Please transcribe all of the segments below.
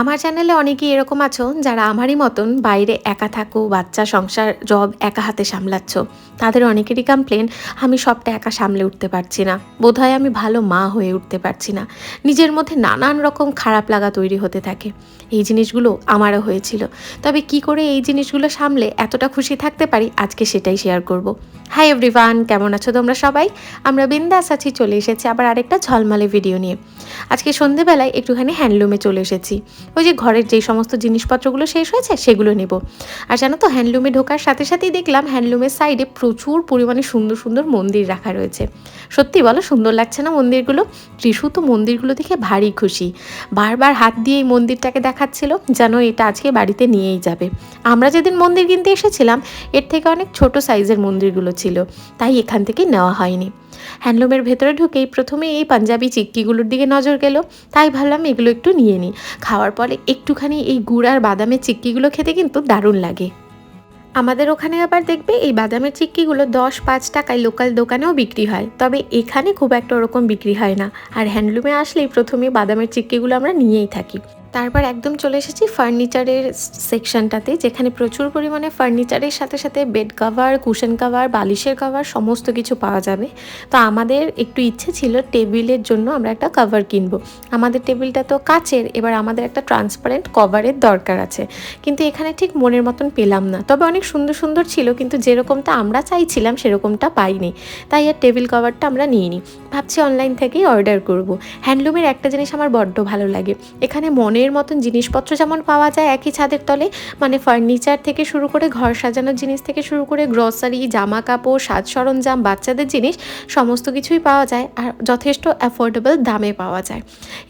আমার চ্যানেলে অনেকেই এরকম আছো যারা আমারই মতন বাইরে একা থাকো, বাচ্চা সংসার জব একা হাতে সামলাচ্ছ। তাদের অনেকেরই কমপ্লেন আমি সবটা একা সামলে উঠতে পারছি না। বোধহয় আমি ভালো মা হয়ে উঠতে পারছি না। নিজের মধ্যে নানান রকম খারাপ লাগা তৈরি হতে থাকে। এই জিনিসগুলো আমারও হয়েছিল। তবে কি করে এই জিনিসগুলো সামলে এতটা খুশি থাকতে পারি, আজকে সেটাই শেয়ার করব। হাই এভরিওয়ান কেমন আছো তোমরা সবাই? আমরা বিন্দাস আছি, চলে এসেছি আবার আরেকটা ঝলমালে ভিডিও নিয়ে। আজকে সন্ধেবেলায় একটুখানি হ্যান্ডলুমে চলে এসেছি। ওই যে ঘরের যেই সমস্ত জিনিসপত্রগুলো শেষ হয়েছে, সেগুলো নেব। আর জানো তো হ্যান্ডলুমে ঢোকার সাথে সাথেই দেখলাম হ্যান্ডলুমের সাইডে প্রচুর পরিমাণে সুন্দর সুন্দর মন্দির রাখা রয়েছে। সত্যি বলো, সুন্দর লাগছে না মন্দিরগুলো? ত্রিশু তো মন্দিরগুলো দেখে ভারী খুশি। বারবার হাত দিয়ে এই মন্দিরটাকে দেখাচ্ছিল, যেন এটা আজকে বাড়িতে নিয়েই যাবে। আমরা যেদিন মন্দির কিনতে এসেছিলাম, এর থেকে অনেক ছোট সাইজের মন্দিরগুলো ছিল, তাই এখান থেকে নেওয়া হয়নি। হ্যান্ডলুমের ভেতরে ঢুকেই প্রথমে এই পাঞ্জাবি চিক্কিগুলোর দিকে নজর গেল। তাই ভাবলাম এগুলো একটু নিয়ে নিই। খাওয়ার পরে একটুখানি এই গুড় আর বাদামের চিক্কিগুলো খেতে কিন্তু দারুণ লাগে। আমাদের ওখানে আবার দেখবে এই বাদামের চিক্কিগুলো দশ পাঁচ টাকায় লোকাল দোকানেও বিক্রি হয়। তবে এখানে খুব একটা ওরকম বিক্রি হয় না। আর হ্যান্ডলুমে আসলেই প্রথমে বাদামের চিক্কিগুলো আমরা নিয়েই থাকি। তারপর একদম চলে এসেছি ফার্নিচারের সেকশনটাতে যেখানে প্রচুর পরিমাণে ফার্নিচারের সাথে সাথে বেড কাভার কুশন কাভার বালিশের কাভার সমস্ত কিছু পাওয়া যাবে। তো আমাদের একটু ইচ্ছে ছিল টেবিলের জন্য আমরা একটা কাভার কিনবো। আমাদের টেবিলটা তো কাচের, এবার আমাদের একটা ট্রান্সপারেন্ট কভারের দরকার আছে। কিন্তু এখানে ঠিক মনের মতন পেলাম না। তবে অনেক সুন্দর সুন্দর ছিল, কিন্তু যেরকমটা আমরা চাইছিলাম সেরকমটা পাইনি। তাই আর টেবিল কভারটা আমরা নিইনি। ভাবছি অনলাইন থেকেই অর্ডার করব। হ্যান্ডলুমের একটা জিনিস আমার বড্ড ভালো লাগে। এখানে মনে মনের মতন জিনিসপত্র যেমন পাওয়া যায় একই ছাদের তলে মানে ফার্নিচার থেকে শুরু করে ঘর সাজানোর জিনিস থেকে শুরু করে গ্রসারি জামা কাপড় সাজ সরঞ্জাম, বাচ্চাদের জিনিস, সমস্ত কিছুই পাওয়া যায় আর যথেষ্ট অ্যাফোর্ডেবল দামে পাওয়া যায়।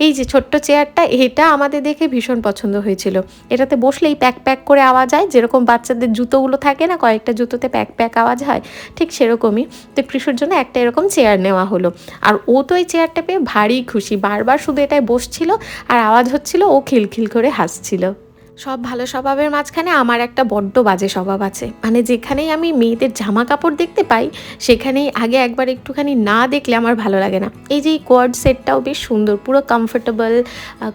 এই যে ছোট্ট চেয়ারটা এটা আমাদের দেখে ভীষণ পছন্দ হয়েছিল। এটাতে বসলেই প্যাক প্যাক করে আওয়াজ হয়, যেরকম বাচ্চাদের জুতোগুলো থাকে না, কয়েকটা জুতোতে প্যাক প্যাক আওয়াজ হয়, ঠিক সেরকমই। তো কৃষুর জন্য একটা এরকম চেয়ার নেওয়া হলো। আর ও তো এই চেয়ারটা পেয়ে ভারী খুশি, বারবার শুধু এটাই বসছিল আর আওয়াজ হচ্ছিল, ও খিলখিল করে হাসছিল। সব ভালো স্বভাবের মাঝখানে আমার একটা বড্ড বাজে স্বভাব আছে। মানে যেখানেই আমি মেয়েদের জামা কাপড় দেখতে পাই, সেখানেই আগে একবার একটুখানি না দেখলে আমার ভালো লাগে না। এই যে কোয়ার্ড সেটটাও বেশ সুন্দর, পুরো কমফোর্টেবল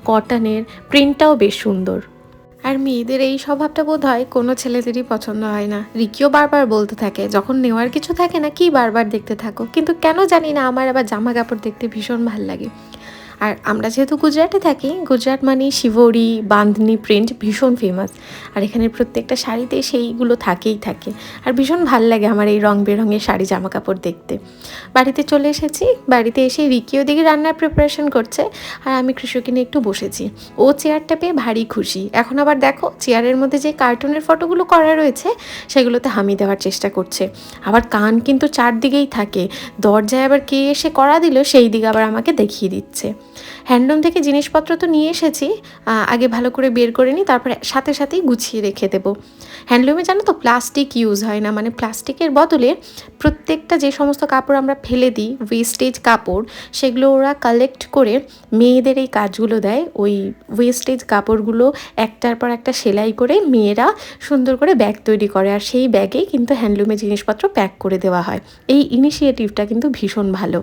কটনের প্রিন্টটাও বেশ সুন্দর। আর মেয়েদের এই স্বভাবটা বোধ হয় কোনো ছেলেদেরই পছন্দ হয় না। রিকিও বারবার বলতে থাকে, যখন নেওয়ার কিছু থাকে না, কি বারবার দেখতে থাকো? কিন্তু কেন জানি না, আমার আবার জামা কাপড় দেখতে ভীষণ ভালো লাগে। আর আমরা যেহেতু গুজরাটে থাকি, গুজরাট মানে শিবরি বাঁধনি প্রিন্ট ভীষণ ফেমাস আর এখানে প্রত্যেকটা শাড়িতে সেইগুলো থাকেই থাকে। আর ভীষণ ভালো লাগে আমার এই রং বেরঙের শাড়ি জামা কাপড় দেখতে। বাড়িতে চলে এসেছি, বাড়িতে এসে রিকিও দিকে রান্নার প্রিপারেশন করছে, আর আমি কৃষকিনে একটু বসেছি। ও চেয়ারটা পেয়ে ভারী খুশি। এখন আবার দেখো, চেয়ারের মধ্যে যে কার্টুনের ফটোগুলো করা রয়েছে, সেগুলোতে হামি দেওয়ার চেষ্টা করছে। আবার কান কিন্তু চারদিকেই থাকে। দরজায় আবার কে এসে করা দিল, সেই দিকে আবার আমাকে দেখিয়ে দিচ্ছে। হ্যান্ডলুম থেকে জিনিসপত্র তো নিয়ে এসেছি আগে ভালো করে বের করে নিই, তারপরে সাথে সাথেই গুছিয়ে রেখে দেবো। হ্যান্ডলুমে জানো তো প্লাস্টিক ইউজ হয় না মানে প্লাস্টিকের বদলে প্রত্যেকটা যে সমস্ত কাপড় আমরা ফেলে দিই ওয়েস্টেজ কাপড়, সেগুলো ওরা কালেক্ট করে মেয়েদের এই কাজগুলো দেয়। ওই ওয়েস্টেজ কাপড়গুলো একটার পর একটা সেলাই করে মেয়েরা সুন্দর করে ব্যাগ তৈরি করে, আর সেই ব্যাগেই কিন্তু হ্যান্ডলুমে জিনিসপত্র প্যাক করে দেওয়া হয়। এই ইনিশিয়েটিভটা কিন্তু ভীষণ ভালো।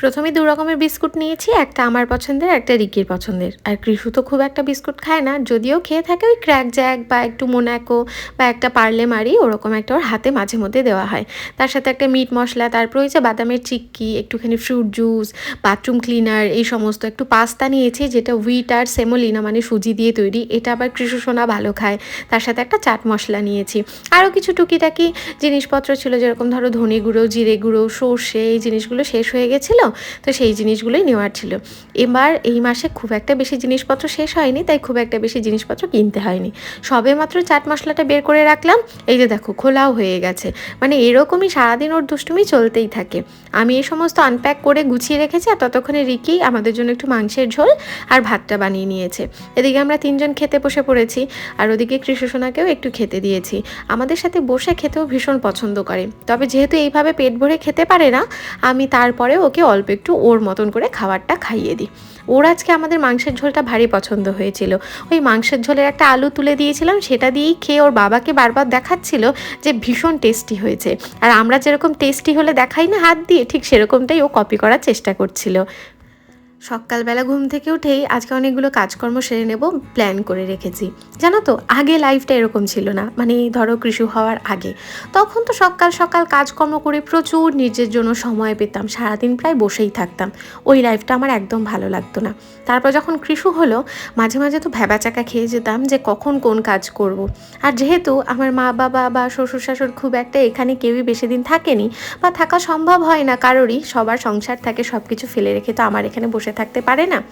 প্রথমে দু রকমের বিস্কুট নিয়েছি, একটা আমার পছন্দের, একটা রিকির পছন্দের। আর কৃষু তো খুব একটা বিস্কুট খায় না, যদিও খেয়ে থাকে ওই ক্র্যাক জ্যাক বা একটু মোনাকো বা একটা পার্লে মারি, ওরকম একটা ওর হাতে মাঝে মধ্যে দেওয়া হয়। তার সাথে একটা মিট মশলা, তারপর ওই যে বাদামের চিক্কি, একটুখানি ফ্রুট জুস বাথরুম ক্লিনার এই সমস্ত একটু পাস্তা নিয়েছি, যেটা হুইট আর সেমোলিনা মানে সুজি দিয়ে তৈরি, এটা আবার কৃষু সোনা ভালো খায়। তার সাথে একটা চাট মশলা নিয়েছি। আরও কিছু টুকিটাকি জিনিসপত্র ছিল, যেরকম ধরো ধনে গুঁড়ো, জিরে গুঁড়ো, সর্ষে, এই জিনিসগুলো শেষ হয়ে গেছিল। তো সেই জিনিসগুলোই নেওয়ার ছিল। এবার এই মাসে খুব একটা বেশি জিনিসপত্র শেষ হয়নি, তাই খুব একটা বেশি জিনিসপত্র কিনতে হয়নি। সবে মাত্র চাট মশলাটা বের করে রাখলাম, এই যে দেখো, খোলাও হয়ে গেছে। মানে এরকমই সারাদিন ওর দুষ্টুমি চলতেই থাকে। আমি এই সমস্ত আনপ্যাক করে গুছিয়ে রেখেছি আর ততক্ষণে রিকি আমাদের জন্য একটু মাংসের ঝোল আর ভাতটা বানিয়ে নিয়েছে। এদিকে আমরা তিনজন খেতে বসে পড়েছি আর ওদিকে কৃষ্ণসোনাকেও একটু খেতে দিয়েছি। আমাদের সাথে বসে খেতেও ভীষণ পছন্দ করে। তবে যেহেতু এইভাবে পেট ভরে খেতে পারে না, আমি তারপরে ওকে অল্প একটু ওর মতন করে খাবারটা খাইয়ে দিই। ওর আজকে আমাদের মাংসের ঝোলটা ভারী পছন্দ হয়েছিল। ওই মাংসের ঝোলের একটা আলু তুলে দিয়েছিলাম, সেটা দিয়েই খেয়ে ওর বাবাকে বারবার দেখাচ্ছিল যে ভীষণ টেস্টি হয়েছে। আর আমরা যেরকম টেস্টি হলে দেখাই না হাত দিয়ে, ঠিক সেরকমটাই ও কপি করার চেষ্টা করছিল। সকালবেলা ঘুম থেকে উঠেই আজকে অনেকগুলো কাজকর্ম সেরে নেব প্ল্যান করে রেখেছি। জানো তো, আগে লাইফটা এরকম ছিল না। মানে ধরো কৃষি হওয়ার আগে। তখন তো সকাল সকাল কাজকর্ম করে প্রচুর নিজের জন্য সময় পেতাম। সারাদিন প্রায় বসেই থাকতাম। ওই লাইফটা আমার একদম ভালো লাগতো না। তারপর যখন কৃষু হলো, মাঝে মাঝে তো ভ্যাবাচাকা খেয়ে যেতাম যে কখন কোন কাজ করব। আর যেহেতু আমার মা, বাবা বা শ্বশুর শাশুড় খুব একটা এখানে কেউই বেশি দিন থাকেনি বা থাকা সম্ভব হয় না কারোরই, সবার সংসার থাকে সব কিছু ফেলে রেখে তো আমার এখানে বসে থাকতে পারে না।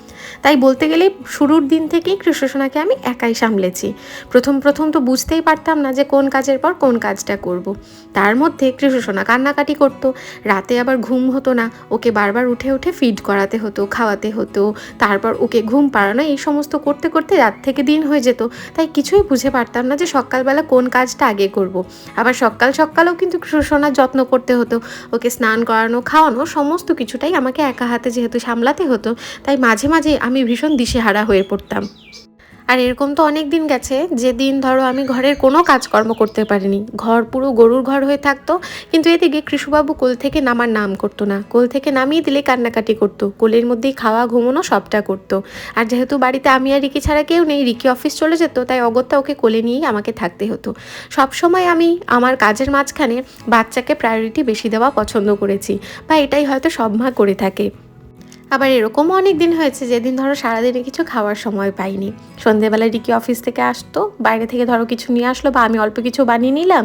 তাই বলতে গেলে শুরুর দিন থেকেই কৃষ্ণসোনাকে আমি একাই সামলেছি। প্রথম প্রথম তো বুঝতেই পারতাম না যে কোন কাজের পর কোন কাজটা করব। তার মধ্যে কৃষ্ণসোনা কান্নাকাটি করতো। রাতে আবার ঘুম হতো না। ওকে বারবার উঠে উঠে ফিড করাতে হতো, খাওয়াতে হতো। তারপর ওকে ঘুম পাড়ানো, এই সমস্ত করতে করতে রাত থেকে দিন হয়ে যেত। তাই কিছুই বুঝে পারতাম না যে সকালবেলা কোন কাজটা আগে করব। আবার সকাল সকালেও কিন্তু কৃষ্ণসোনার যত্ন করতে হতো। ওকে স্নান করানো, খাওয়ানো, সমস্ত কিছুটাই আমাকে একা হাতে যেহেতু সামলাতে হতো। তাই মাঝে মাঝে আমি ভীষণ দিশেহারা হয়ে পড়তাম। আর এরকম তো অনেক দিন গেছে, যেদিন ধরো আমি ঘরের কোনো কাজকর্ম করতে পারিনি। ঘর পুরো গরুর ঘর হয়ে থাকতো, কিন্তু এদিকে কৃষুবাবু কোল থেকে নামার নাম করতো না। কোল থেকে নামিয়ে দিলে কান্নাকাটি করতো। কোলের মধ্যেই খাওয়া ঘুমোনো সবটা করতো। আর যেহেতু বাড়িতে আমি আর রিকি ছাড়া কেউ নেই, রিকি অফিস চলে যেত, তাই অগত্যা ওকে কোলে নিয়েই আমাকে থাকতে হতো। সবসময় আমি আমার কাজের মাঝখানে বাচ্চাকে প্রায়োরিটি বেশি দেওয়া পছন্দ করেছি, বা এটাই হয়তো সব মা করে থাকে। আবার এরকমও অনেক দিন হয়েছে যেদিন ধরো সারাদিনে কিছু খাওয়ার সময় পাইনি। সন্ধেবেলায় রিকি অফিস থেকে আসতো, বাইরে থেকে ধরো কিছু নিয়ে আসলো বা আমি অল্প কিছু বানিয়ে নিলাম,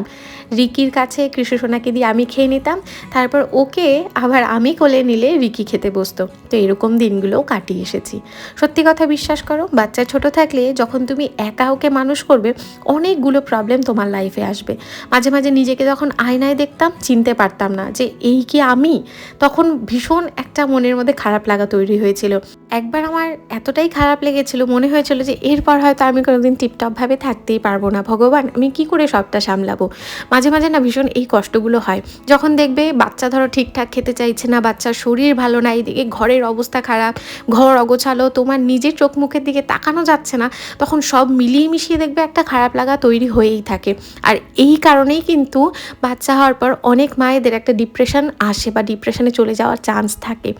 রিকির কাছে কৃষি সোনাকে দিয়ে আমি খেয়ে নিতাম, তারপর ওকে আবার আমি কোলে নিলে রিকি খেতে বসতো। তো এরকম দিনগুলোও কাটিয়ে এসেছি। সত্যি কথা বিশ্বাস করো, বাচ্চা ছোট থাকলে যখন তুমি একা ওকে মানুষ করবে, অনেকগুলো প্রবলেম তোমার লাইফে আসবে। মাঝে মাঝে নিজেকে যখন আয়নায় দেখতাম, চিনতে পারতাম না যে এই কি আমি? তখন ভীষণ একটা মনের মধ্যে খারাপ লাগা তৈরি হয়েছিল। একবার আমার এতটাই খারাপ লেগেছিল, মনে হয়েছিল যে এরপর হয়তো আমি কোনোদিন টিপটপভাবে থাকতেই পারব না। ভগবান, আমি কি করে সবটা সামলাবো? মাঝে মাঝে না ভীষণ এই কষ্টগুলো হয়। যখন দেখবে বাচ্চা ধরো ঠিকঠাক খেতে চাইছে না, বাচ্চার শরীর ভালো না এইদিকে ঘরের অবস্থা খারাপ, ঘর অগোছালো, তোমার নিজের চোখ মুখের দিকে তাকানো যাচ্ছে না, তখন সব মিলিয়ে মিশিয়ে দেখবে একটা খারাপ লাগা তৈরি হয়েই থাকে। আর এই কারণেই কিন্তু বাচ্চা হওয়ার পর অনেক মায়েদের একটা ডিপ্রেশন আসে বা ডিপ্রেশনে চলে যাওয়ার চান্স থাকে।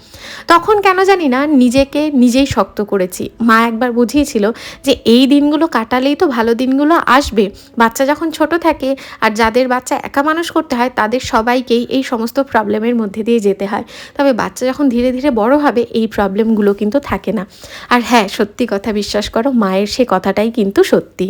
তখন কেন জানি না, নিজেকে নিজেই শক্ত করেছি। মা একবার বুঝিয়েছিল যে এই দিনগুলো কাটালেই তো ভালো দিনগুলো আসবে। বাচ্চা যখন ছোট থাকে আর যাদের বাচ্চা একা মানুষ করতে হয়, তাদের সবাইকেই এই সমস্ত প্রবলেমের মধ্যে দিয়ে যেতে হয়। তবে বাচ্চা যখন ধীরে ধীরে বড় হবে, এই প্রবলেমগুলো কিন্তু থাকে না। আর হ্যাঁ সত্যি কথা বিশ্বাস করো, মায়ের সে কথাটাই কিন্তু সত্যি।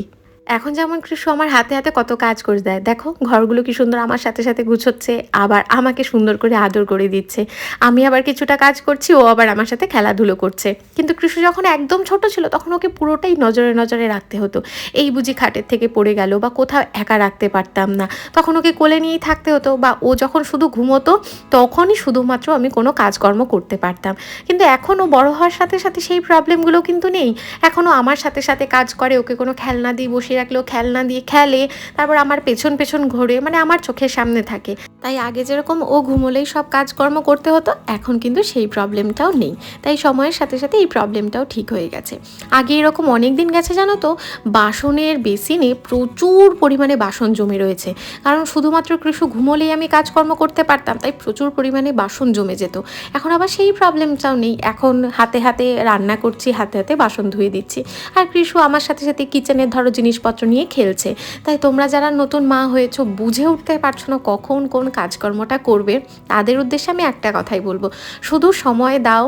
এখন যেমন কৃষ্ণ আমার হাতে হাতে কত কাজ করে দেয়। দেখো, ঘরগুলো কি সুন্দর আমার সাথে সাথে গুছোচ্ছে, আবার আমাকে সুন্দর করে আদর করে দিচ্ছে। আমি আবার কিছুটা কাজ করছি, ও আবার আমার সাথে খেলাধুলো করছে। কিন্তু কৃষ্ণ যখন একদম ছোট ছিল, তখন ওকে পুরোটাই নজরে নজরে রাখতে হতো। এই বুঝি খাটের থেকে পড়ে গেল বা কোথাও একা রাখতে পারতাম না। তখন ওকে কোলে নিয়েই থাকতে হতো বা ও যখন শুধু ঘুমোতো, তখনই শুধুমাত্র আমি কোনো কাজকর্ম করতে পারতাম। কিন্তু এখনও বড় হওয়ার সাথে সাথে সেই প্রবলেমগুলো কিন্তু নেই। এখনও আমার সাথে সাথে কাজ করে, ওকে কোনো খেলনা দিয়ে বসিয়ে রাখলেও খেলনা দিয়ে খেলে, তারপর আমার পেছন পেছন ঘোরে মানে আমার চোখের সামনে থাকে। তাই আগে যেরকম ও ঘুমোলেই সব কাজকর্ম করতে হতো, এখন কিন্তু সেই প্রবলেমটাও নেই। তাই সময়ের সাথে সাথে এই প্রবলেমটাও ঠিক হয়ে গেছে। আগে এরকম অনেক দিন গেছে জানো তো, বাসনের বেসিনে প্রচুর পরিমাণে বাসন জমে রয়েছে। কারণ শুধুমাত্র কৃষু ঘুমোলেই আমি কাজকর্ম করতে পারতাম, তাই প্রচুর পরিমাণে বাসন জমে যেত। এখন আবার সেই প্রবলেমটাও নেই। এখন হাতে হাতে রান্না করছি, হাতে হাতে বাসন ধুয়ে দিচ্ছি। আর কৃষু আমার সাথে সাথে কিচেনের ধরো জিনিসপত্র নিয়ে খেলছে। তাই তোমরা যারা নতুন মা হয়েছো, বুঝে উঠতে পারছ না কখন কোন কাজকর্মটা করবে। তাদের উদ্দেশ্যে আমি একটা কথাই বলব। শুধু সময় দাও,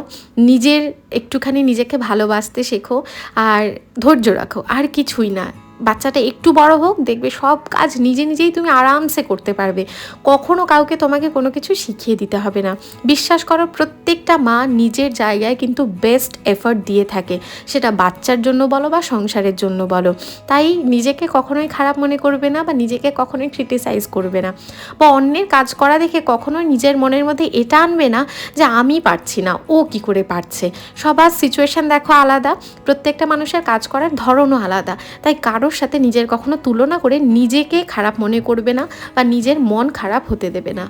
নিজের একটুখানি নিজেকে ভালোবাসতে শেখো, আর ধৈর্য রাখো। আর কিছুই না। বাচ্চাটা একটু বড় হোক, দেখবে সব কাজ নিজে নিজেই তুমি আরামসে করতে পারবে। কখনো কাউকে তোমাকে কোনো কিছু শিখিয়ে দিতে হবে না। বিশ্বাস করো, প্রত্যেকটা মা নিজের জায়গায় কিন্তু বেস্ট এফর্ট দিয়ে থাকে। সেটা বাচ্চার জন্য বলো বা সংসারের জন্য বলো। তাই নিজেকে কখনোই খারাপ মনে করবে না বা নিজেকে কখনোই ক্রিটিসাইজ করবে না। বা অন্যের কাজ করা দেখে কখনোই নিজের মনের মধ্যে এটা আনবে না যে আমি পারছি না, ও কি করে পারছে? সবার সিচুয়েশান দেখো আলাদা। প্রত্যেকটা মানুষের কাজ করার ধরনও আলাদা। তাই কারও কারোর সাথে নিজের কখনো তুলনা করে নিজেকে খারাপ মনে করবে না বা নিজের মন খারাপ হতে দেবে না।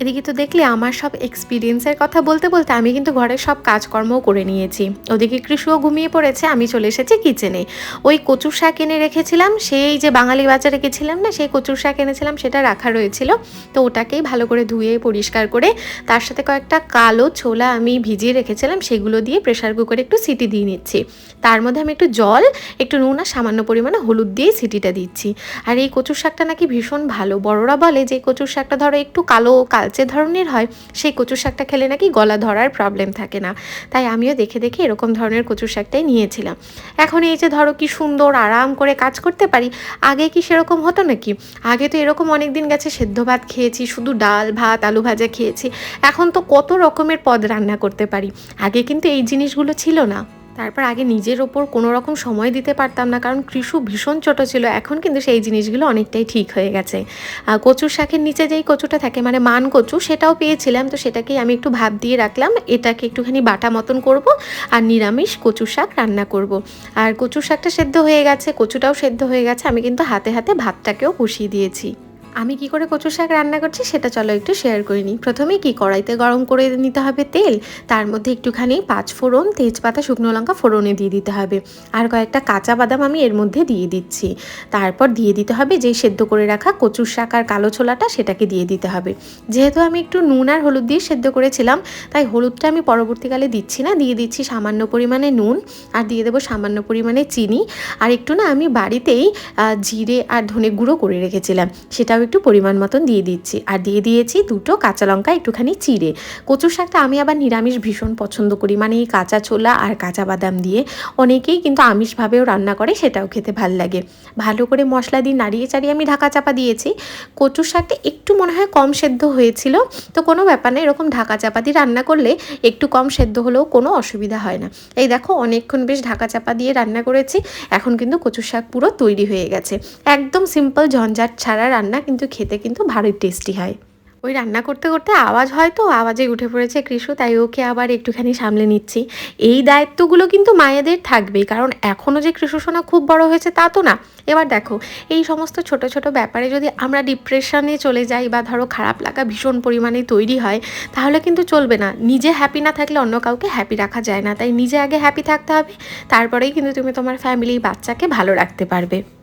এদিকে তো দেখলে আমার সব এক্সপিরিয়েন্সের কথা বলতে বলতে আমি কিন্তু ঘরের সব কাজকর্মও করে নিয়েছি। ওদিকে কৃষুও ঘুমিয়ে পড়েছে, আমি চলে এসেছি কিচেনে ওই কচুর শাক এনে রেখেছিলাম, সেই যে বাঙালি বাজারে গেছিলাম না, সেই কচুর শাক এনেছিলাম, সেটা রাখা রয়েছিল। তো ওটাকেই ভালো করে ধুয়ে, পরিষ্কার করে, তার সাথে কয়েকটা কালো ছোলা আমি ভিজিয়ে রেখেছিলাম, সেগুলো দিয়ে প্রেশার কুকারে একটু সিটি দিয়ে নিচ্ছি। তার মধ্যে আমি একটু জল, একটু নুন আর সামান্য পরিমাণে হলুদ দিয়েই সিটিটা দিচ্ছি। আর এই কচুর শাকটা নাকি ভীষণ ভালো। বড়রা বলে যে কচুর শাকটা ধরো একটু কালো কালচে ধরনের হয়, সেই কচুর শাকটা খেলে নাকি গলা ধরার প্রবলেম থাকে না। তাই আমিও দেখে দেখে এরকম ধরনের কচুর শাকটাই নিয়েছিলাম। এখন এই যে ধরো কি সুন্দর আরাম করে কাজ করতে পারি, আগে কি সেরকম হতো নাকি? আগে তো এরকম অনেক দিন গেছে সেদ্ধ ভাত খেয়েছি, শুধু ডাল, ভাত, আলু ভাজা খেয়েছি। এখন তো কত রকমের পদ রান্না করতে পারি। আগে কিন্তু এই জিনিসগুলো ছিল না। তারপর আগে নিজের ওপর কোনো রকম সময় দিতে পারতাম না, কারণ কৃষু ভীষণ ছোট ছিল। এখন কিন্তু সেই জিনিসগুলো অনেকটাই ঠিক হয়ে গেছে। আর কচুর শাকের নিচে যেই কচুটা থাকে মানে মান কচু, সেটাও পেয়েছিলাম। তো সেটাকেই আমি একটু ভাব দিয়ে রাখলাম। এটাকে একটুখানি বাটা মতন করব আর নিরামিষ কচু শাক রান্না করব। আর কচুর শাকটা সেদ্ধ হয়ে গেছে, কচুটাও সেদ্ধ হয়ে গেছে। আমি কিন্তু হাতে হাতে ভাতটাকেও বসিয়ে দিয়েছি। আমি কি করে কচু শাক রান্না করছি সেটা চলো একটু শেয়ার করে নিই। প্রথমে কি কড়াইতে গরম করে নিতে হবে তেল, তার মধ্যে একটুখানি পাঁচ ফোড়ন, তেজপাতা, শুকনো লঙ্কা ফোড়নে দিয়ে দিতে হবে। আর কয়েকটা কাঁচা বাদাম আমি এর মধ্যে দিয়ে দিচ্ছি। তারপর দিয়ে দিতে হবে যেই সেদ্ধ করে রাখা কচুর শাক আর কালো ছোলাটা সেটাকে দিয়ে দিতে হবে। যেহেতু আমি একটু নুন আর হলুদ দিয়ে সেদ্ধ করেছিলাম, তাই হলুদটা আমি পরবর্তীকালে দিচ্ছি না, দিয়ে দিচ্ছি সামান্য পরিমাণে নুন আর দিয়ে দেবো সামান্য পরিমাণে চিনি। আর একটু না আমি বাড়িতেই জিরে আর ধনে গুঁড়ো করে রেখেছিলাম। সেটাও একটু পরিমাণ মতন দিয়ে দিচ্ছি। আর দিয়ে দিয়েছি দুটো কাঁচা লঙ্কা, একটুখানি চিড়ে। কচুর শাকটা আমি আবার নিরামিষ ভীষণ পছন্দ করি। মানে এই কাঁচা ছোলা আর কাঁচা বাদাম দিয়ে। অনেকেই কিন্তু আমিষভাবেও রান্না করে, সেটাও খেতে ভালো লাগে। ভালো করে মশলা দিয়ে নাড়িয়ে চাড়িয়ে আমি ঢাকা চাপা দিয়েছি। কচুর শাকটা একটু মনে হয় কম সেদ্ধ হয়েছিল। তো কোনো ব্যাপার না, এরকম ঢাকা চাপা দিয়ে রান্না করলে একটু কম সেদ্ধ হলেও কোনো অসুবিধা হয় না। এই দেখো, অনেকক্ষণ বেশ ঢাকা চাপা দিয়ে রান্না করেছি। এখন কিন্তু কচুর শাক পুরো তৈরি হয়ে গেছে। একদম সিম্পল ঝঞ্ঝাট ছাড়া রান্না কিন্তু খেতে কিন্তু ভারী টেস্টি হয়। ওই রান্না করতে করতে আওয়াজ হয় তো, আওয়াজে উঠে পড়েছে কৃষু, তাই ওকে আবার একটুখানি সামলে নিচ্ছি। এই দায়িত্বগুলো কিন্তু মায়েদের থাকবেই, কারণ এখনও যে কৃষু সোনা খুব বড় হয়েছে তা তো না। এবার দেখো, এই সমস্ত ছোট ছোট ব্যাপারে যদি আমরা ডিপ্রেশনে চলে যাই বা ধরো খারাপ লাগা ভীষণ পরিমাণে তৈরি হয়, তাহলে কিন্তু চলবে না। নিজে হ্যাপি না থাকলে অন্য কাউকে হ্যাপি রাখা যায় না। তাই নিজে আগে হ্যাপি থাকতে হবে, তারপরেই কিন্তু তুমি তোমার ফ্যামিলি বাচ্চাকে ভালো রাখতে পারবে।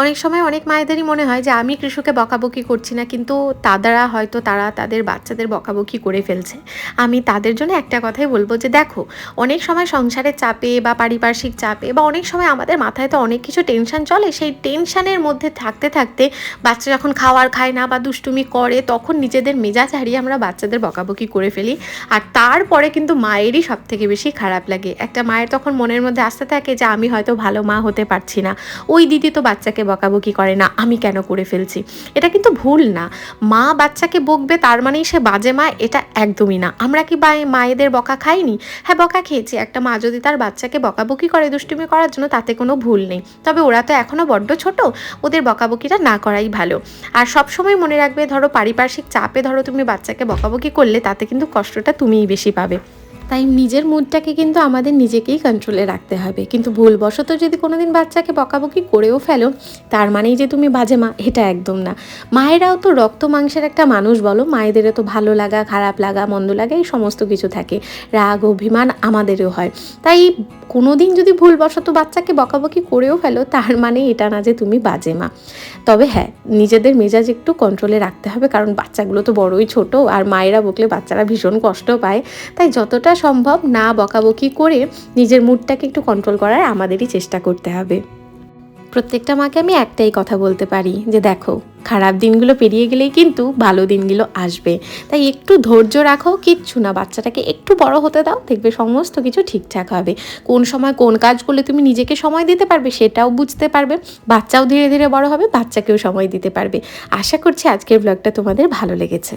অনেক সময় অনেক মায়েদেরই মনে হয় যে, আমি কৃষকে বকাবকি করছি না, কিন্তু তারা হয়তো তারা তাদের বাচ্চাদের বকাবকি করে ফেলছে। আমি তাদের জন্য একটা কথাই বলব যে, দেখো, অনেক সময় সংসারের চাপে বা পারিপার্শ্বিক চাপে বা অনেক সময় আমাদের মাথায় তো অনেক কিছু টেনশন চলে, সেই টেনশনের মধ্যে থাকতে থাকতে বাচ্চা যখন খাওয়ার খায় না বা দুষ্টুমি করে, তখন নিজেদের মেজাজ হারিয়ে আমরা বাচ্চাদের বকাবকি করে ফেলি। আর তারপরে কিন্তু মায়েরই সব থেকে বেশি খারাপ লাগে। একটা মায়ের তখন মনের মধ্যে আসতে থাকে যে, আমি হয়তো ভালো মা হতে পারছি না। ওই দিদি তো বাচ্চাকে বকাবকি করে না, আমি কেন করে ফেলছি? এটা কিন্তু ভুল না। মা বাচ্চাকে বকবে তার মানেই সে বাজে মা, এটা একদমই না। আমরা কি বা মায়েদের বকা খাইনি? হ্যাঁ বকা খেয়েছি। একটা মা যদি তার বাচ্চাকে বকাবকি করে, দুষ্টুমি করার জন্য তাতে কোনো ভুল নেই। তবে ওরা তো এখনও বড্ড ছোট, ওদের বকাবকিটা না করাই ভালো। আর সবসময় মনে রাখবে, ধরো পারিপার্শ্বিক চাপে ধরো তুমি বাচ্চাকে বকাবকি করলে, তাতে কিন্তু কষ্টটা তুমিই বেশি পাবে। তাই নিজের মুডটাকে কিন্তু আমাদের নিজেকেই কন্ট্রোলে রাখতে হবে। কিন্তু ভুলবশত যদি কোনোদিন বাচ্চাকে বকাবকি করেও ফেলো, তার মানেই যে তুমি বাজে মা, এটা একদম না। মায়েরাও তো রক্ত মাংসের একটা মানুষ বলো, মায়েদেরও তো ভালো লাগা, খারাপ লাগা, মন্দ লাগা, এই সমস্ত কিছু থাকে। রাগ, অভিমান আমাদেরও হয়। তাই কোনোদিন যদি ভুলবশত বাচ্চাকে বকাবকি করেও ফেলো, তার মানে এটা না যে তুমি বাজে মা। তবে হ্যাঁ নিজেদের মেজাজ একটু কন্ট্রোলে রাখতে হবে, কারণ বাচ্চাগুলো তো বড়ই ছোট, আর মায়েরা বকলে বাচ্চারা ভীষণ কষ্ট পায়। তাই যতটা সম্ভব না বকাবকি করে নিজের মুডটাকে একটু কন্ট্রোল করার আমাদেরই চেষ্টা করতে হবে। প্রত্যেকটা মাকে আমি একটাই কথা বলতে পারি যে দেখো, খারাপ দিনগুলো পেরিয়ে গেলেই কিন্তু ভালো দিনগুলো আসবে। তাই একটু ধৈর্য রাখো, কিচ্ছু না, বাচ্চাটাকে একটু বড় হতে দাও, দেখবে সমস্ত কিছু ঠিকঠাক হবে। কোন সময় কোন কাজ করলে তুমি নিজেকে সময় দিতে পারবে সেটাও বুঝতে পারবে, বাচ্চাও ধীরে ধীরে বড় হবে, বাচ্চাকেও সময় দিতে পারবে। আশা করছি আজকের ব্লগটা তোমাদের ভালো লেগেছে।